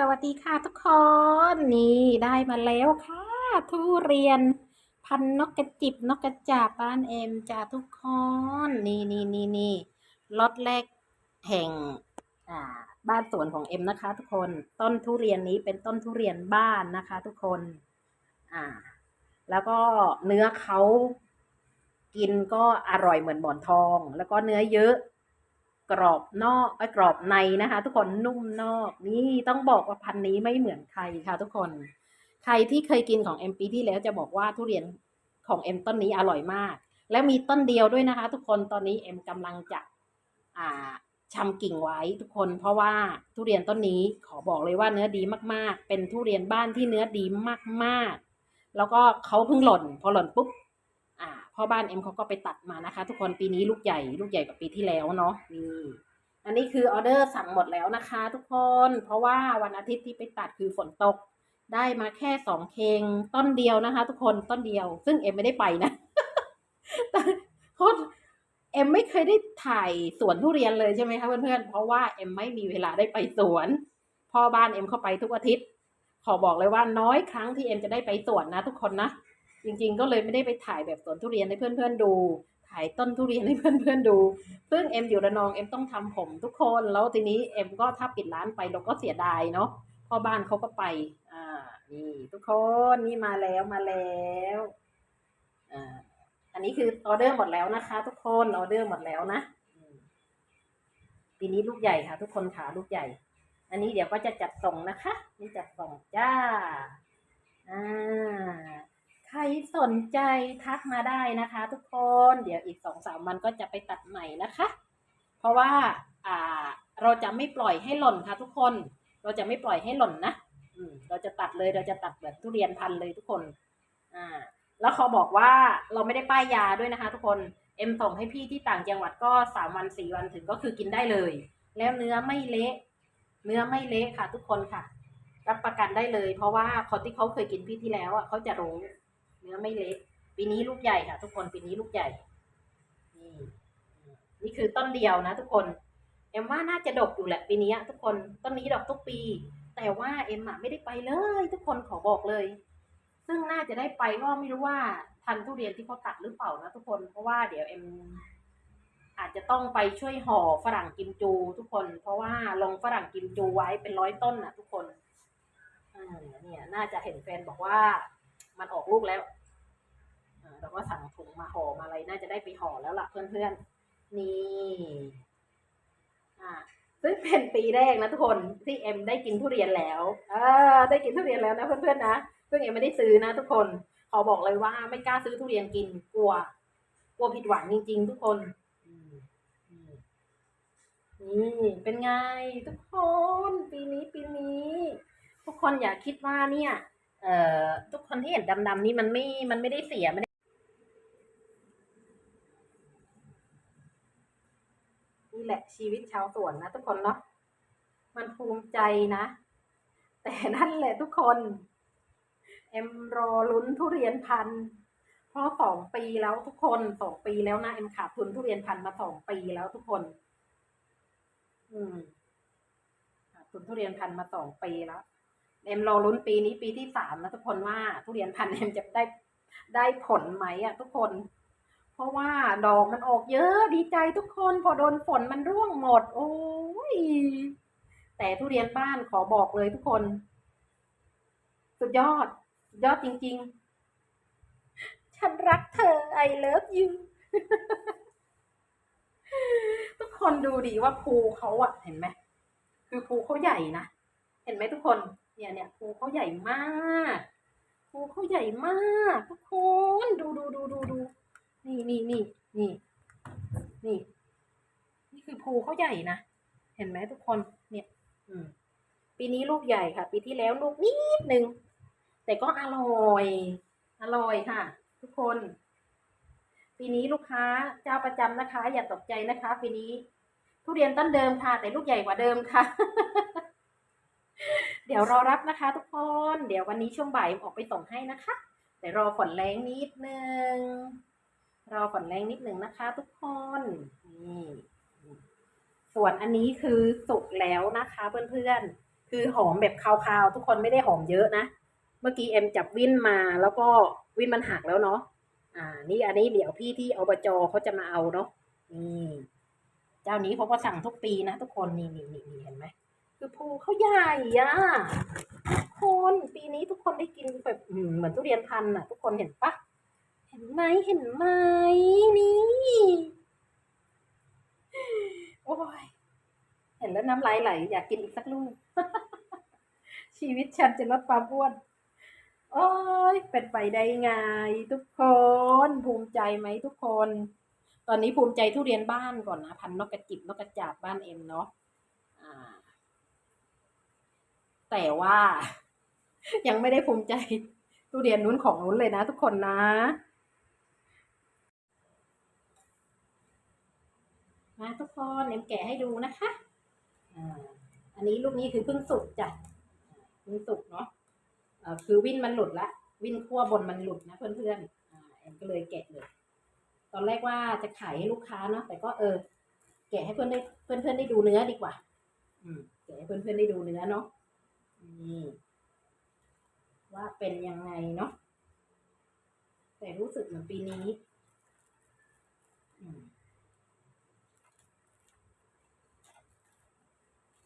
สวัสดีค่ะทุกคนนี่ได้มาแล้วค่ะ ทุเรียน พันนกกระจิบนกกระจาบบ้านเอ็มจ้าทุกคนนี่นี่นี่นี่ล็อตแรกแห่งอ่าบ้านสวนของเอ็มนะคะ ทุกคนต้นทุเรียนนี้เป็นต้นทุเรียนบ้านนะคะ ทุกคนอ่า แล้วก็เนื้อเขากินก็อร่อยเหมือนหมอนทอง แล้วก็เนื้อเยอะ กรอบนอกไอ้กรอบในนะคะ ทุกคนนุ่มนอกนี่ต้องบอกว่าพันธุ์นี้ไม่เหมือนใครค่ะทุกคน ใครที่เคยกินของเอ็มปีที่แล้วจะบอกว่าทุเรียนของเอ็มต้นนี้อร่อยมาก และมีต้นเดียวด้วยนะคะ ทุกคนตอนนี้เอ็มกำลังจะอ่าชำกิ่งไว้ทุกคน เพราะว่าทุเรียนต้นนี้ขอบอกเลยว่าเนื้อดีมากๆ เป็นทุเรียนบ้านที่เนื้อดีมากๆ แล้วก็เขาเพิ่งหล่น พอหล่นปุ๊บ พ่อบ้านเอ็มเขาก็ไปตัดมานะคะ ทุกคนปีนี้ลูกใหญ่ ลูกใหญ่กว่าปีที่แล้วเนาะนี่อันนี้คือออเดอร์สั่งหมดแล้วนะคะ ทุกคน เพราะว่าวันอาทิตย์ที่ไปตัดคือฝนตก ได้มาแค่สองเคงต้นเดียวนะคะ ทุกคนต้นเดียว ซึ่งเอ็มไม่ได้ไปนะโคตรเอ็มไม่เคยได้ถ่ายสวนทุเรียนเลยใช่ไหมคะเพื่อนๆเพราะว่าเอ็มไม่มีเวลาได้ไปสวนพ่อบ้านเอ็มเข้าไปทุกอาทิตย์ขอบอกเลยว่าน้อยครั้งที่เอ็มจะได้ไปสวนนะ ทุกคนนะ จริงๆ ก็เลยไม่ได้ไปถ่ายแบบสวนทุเรียนให้เพื่อนๆดู ถ่ายต้นทุเรียนให้เพื่อนๆดูซึ่งเอ็มอยู่ระนองเอ็มต้องทำผมทุกคนแล้วทีนี้เอ็มก็ถ้าปิดร้านไปเราก็เสียดายเนาะพ่อบ้านเขาก็ไป อ่า นี่ทุกคนนี่มาแล้วมาแล้วอ่าอันนี้คือออเดอร์หมดแล้วนะคะ ทุกคนออเดอร์หมดแล้วนะปีนี้ลูกใหญ่ค่ะ ทุกคนขาลูกใหญ่ อันนี้เดี๋ยวก็จะจัดส่งนะคะ นี่จัดส่งจ้า อ่า ใครสนใจทักมาได้นะคะ ทุกคนเดี๋ยวอีกสองสามวันก็จะไปตัดใหม่นะคะ เพราะว่าอ่าเราจะไม่ปล่อยให้หล่นค่ะ ทุกคน เราจะไม่ปล่อยให้หล่นนะอืมเราจะตัดเลยเราจะตัดแบบทุเรียนพันเลยทุกคนอ่าแล้วเขาบอกว่าเราไม่ได้ป้ายยาด้วยนะคะ ทุกคนเอ็มส่งให้พี่ที่ต่างจังหวัดก็สามวันสี่วันถึงก็คือกินได้เลย แล้วเนื้อไม่เละเนื้อไม่เละค่ะ ทุกคนค่ะ รับประกันได้เลย เพราะว่าคนที่เขาเคยกินพี่ที่แล้วอะเขาจะรู้ เนื้อไม่เละปีนี้ลูกใหญ่ค่ะ ทุกคนปีนี้ลูกใหญ่นี่นี่คือต้นเดียวนะ ทุกคนเอ็มว่าน่าจะดกอยู่แหละปีนี้ทุกคนต้นนี้ดอกทุกปี แต่ว่าเอ็มอะไม่ได้ไปเลย ทุกคนขอบอกเลย ซึ่งน่าจะได้ไปก็ไม่รู้ว่าทันทุเรียนที่เขาตัดหรือเปล่านะทุกคนเพราะว่าเดี๋ยวเอ็มอาจจะต้องไปช่วยห่อฝรั่งกิมจู ทุกคน เพราะว่าลงฝรั่งกิมจูไว้เป็นร้อยต้นนะทุกคนอ่าเนี่ยน่าจะเห็นแฟนบอกว่ามันออกลูกแล้ว อ่าเราก็สั่งถุงมาห่อมาอะไรน่าจะได้ไปห่อแล้วล่ะเพื่อนๆ นี่ อ่าซึ่งเป็นปีแรกนะทุกคนที่เอ็มได้กินทุเรียนแล้วเอ่าได้กินทุเรียนแล้วนะเพื่อนๆนะซึ่งเอ็มไม่ได้ซื้อนะทุกคนขอบอกเลยว่าไม่กล้าซื้อทุเรียนกินกลัว กลัวผิดหวังจริง ๆ ทุกคนนี่เป็นไงทุกคน ปีนี้ปีนี้ ทุกคนอย่าคิดว่าเนี่ย เอ่อทุกคนที่เห็นดำๆนี่มันไม่มันไม่ได้เสียไม่ได้ นี่ แหละชีวิตชาวสวนนะทุกคนเนาะมันภูมิใจนะ แต่นั่นแหละทุกคนเอ็มรอลุ้นทุเรียนพันเพราะสองปีแล้วทุกคนสองปีแล้วนะเอ็มขาดทุนทุเรียนพันมาสองปีแล้วทุกคน อืมขาดทุนทุเรียนพันมาสองปีแล้วเอ็มรอลุ้นปีนี้ปีที่สามนะทุกคนว่า ทุเรียนพันเอ็มจะได้ได้ผลไหมอะทุกคน เพราะว่าดอกมันออกเยอะดีใจทุกคนพอโดนฝนมันร่วงหมด โอ้ยแต่ทุเรียนบ้านขอบอกเลยทุกคน สุดยอดสุดยอดจริง ๆ ฉันรักเธอ I love you ทุกคนดูดิว่าภูเขาอะเห็นไหมคือภูเขาใหญ่นะ เห็นไหมทุกคน เนี่ยเนี่ยภูเขาใหญ่มากภูเขาใหญ่มาก ทุกคน ดูดูดูดูดู นี่นี่นี่นี่นี่ นี่คือภูเขาใหญ่นะ เห็นไหมทุกคน เนี่ยอืมปีนี้ลูกใหญ่ค่ะ ปีที่แล้วลูกนิดนึง แต่ก็อร่อย อร่อยค่ะ ทุกคน ปีนี้ลูกค้าเจ้าประจำนะคะ อย่าตกใจนะคะ ปีนี้ ทุเรียนต้นเดิมค่ะ แต่ลูกใหญ่กว่าเดิมค่ะ เดี๋ยวรอรับนะคะ ทุกคน เดี๋ยววันนี้ช่วงบ่ายออกไปส่งให้นะคะ แต่รอฝนแรงนิดนึง รอฝนแรงนิดหนึ่งนะคะ ทุกคนนี่ส่วนอันนี้คือสุกแล้วนะคะเพื่อนๆ คือหอมแบบคาวๆ ทุกคนไม่ได้หอมเยอะนะ เมื่อกี้เอ็มจับวินมาแล้วก็วินมันหักแล้วเนาะอ่า นี่อันนี้เดี๋ยวพี่ที่อบจเขาจะมาเอาเนาะนี่เจ้านี้เขาก็สั่งทุกปีนะทุกคนนี่นี่นี่เห็นไหมคือภูเขาใหญ่อะคนปีนี้ทุกคนได้กินแบบเหมือนทุเรียนพันธุ์อะทุกคนเห็นปะ ห็นไหมเห็นไหมนี่โอ้ยเห็นแล้วน้ำลายไหล อยากกินอีกสักลูก ชีวิตฉันจะลดความอ้วน โอ้ยเป็นไปได้ไงทุกคน ภูมิใจไหมทุกคน ตอนนี้ภูมิใจทุเรียนบ้านก่อนนะ พันนกกระจิบนกกระจาบบ้านเอ็มเนาะแต่ว่ายังไม่ได้ภูมิใจทุเรียนนู้นของนู้นเลยนะทุกคนนะ มาทุกคนเอ็มแกะให้ดูนะคะอ่าอันนี้ลูกนี้คือเพิ่งสุกจ้ะเพิ่งสุกเนาะอ่อคือวินมันหลุดละวินขั้วบนมันหลุดนะเพื่อนๆอ่าเอ็มก็เลยแกะเลย ตอนแรกว่าจะขายให้ลูกค้าเนาะแต่ก็เออ แกะให้เพื่อนได้เพื่อนๆได้ดูเนื้อดีกว่า อืมแกะให้เพื่อนๆได้ดูเนื้อเนาะนี่ว่าเป็นยังไงเนาะแต่รู้สึกเหมือนปีนี้ อืม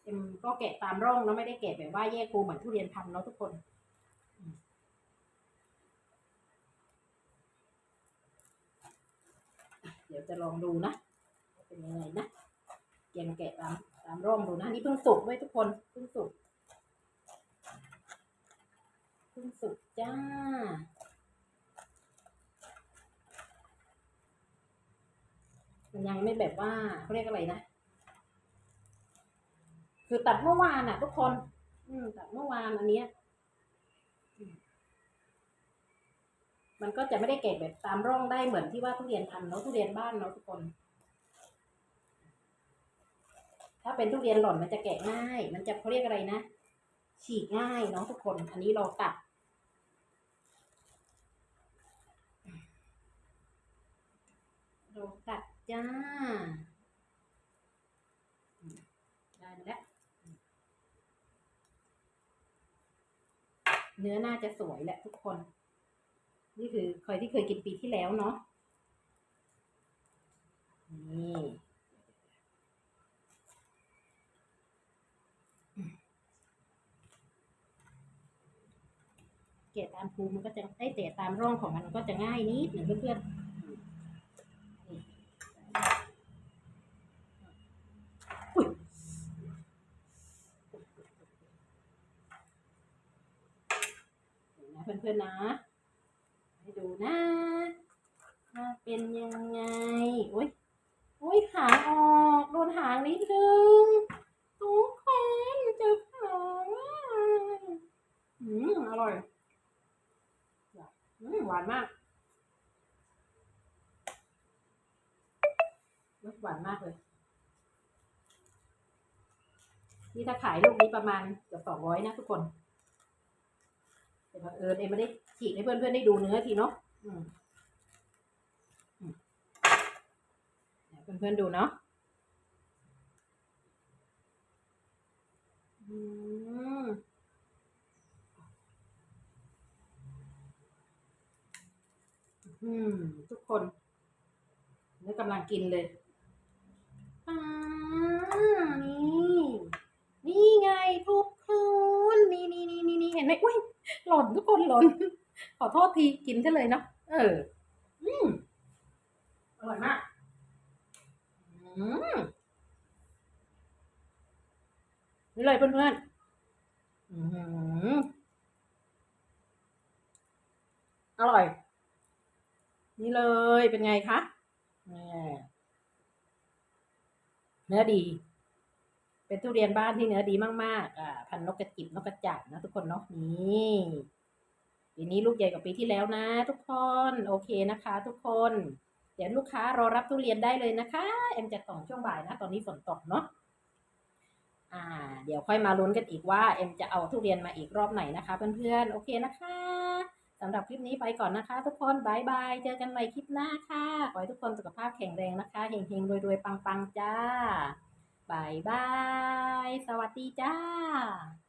เอ็มก็แกะตามร่องเนาะไม่ได้แกะแบบว่าแยกภูเหมือนทุเรียนพันธุ์เนาะทุกคนเดี๋ยวจะลองดูนะเป็นยังไงนะเอ็มแกะตามตามร่องดูนะนี่เพิ่งสุกด้วยทุกคนเพิ่งสุกเพิ่งสุกจ้ามันยังไม่แบบว่าเขาเรียกอะไรนะ คือตัดเมื่อวานอะ ทุกคน อืมตัดเมื่อวานอันเนี้ยมันก็จะไม่ได้เก็บแบบตามร่องได้เหมือนที่ว่าทุเรียนพันเนาะทุเรียนบ้านเนาะทุกคน ถ้าเป็นทุเรียนหล่นมันจะแกะง่าย มันจะเขาเรียกอะไรนะ ฉีกง่ายเนาะทุกคน อันนี้เราตัดเราตัดจ้าอืมได้มาแล้ว เนื้อน่าจะสวยแหละทุกคน นี่คือใคยที่เคยกินปีที่แล้วเนาะนี่เกล็ดตามภูมันก็จะได้เตะตามร่องของมันก็จะง่ายนิดหนึ่งเพื่อนๆนี่อุ๊ย นะ เพื่อนๆนะ ให้ดูนะว่าเป็นยังไงโอ้ยโอ้ยหางออกโดนหางนิดนึงทุกคนเจอหางอืมอร่อยอืมหวานมากหวานมากเลยนี่ถ้าขายลูกนี้ประมาณเกือบสองร้อยนะทุกคน แต่บังเอิญเอ็มไม่ได้ฉีกให้เพื่อนๆได้ดูเนื้อทีเนาะอืมอืมเพื่อนๆดูเนาะอืมอืมทุกคนเนื้อกำลังกินเลยอ่านี่ นี่ไงทุกคน นี่นี่นี่นี่เห็นไหมอุ้ย หล่นทุกคนหล่น ขอโทษทีกินซะเลยเนาะ เออ อืมอร่อยมาก อืมนี่เลยเพื่อนๆ อืมอร่อย นี่เลยเป็นไงคะนี่เนื้อดี เป็นทุเรียนบ้านที่เนื้อดีมากๆอ่าพันนกกระจิบนกกระจาบนะทุกคนเนาะนี่ปีนี้ลูกใหญ่กว่าปีที่แล้วนะ ทุกคนโอเคนะคะ ทุกคน เดี๋ยวลูกค้ารอรับทุเรียนได้เลยนะคะเอ็มจะส่งช่วงบ่ายนะ ตอนนี้ฝนตกเนาะอ่า เดี๋ยวค่อยมาลุ้นกันอีกว่าเอ็มจะเอาทุเรียนมาอีกรอบไหนนะคะเพื่อนๆโอเคนะคะสำหรับคลิปนี้ไปก่อนนะคะ ทุกคนบายบายเจอกันใหม่คลิปหน้าค่ะ ขอให้ทุกคนสุขภาพแข็งแรงนะคะเฮงๆรวยๆปังๆจ้า บายบาย สวัสดีจ้า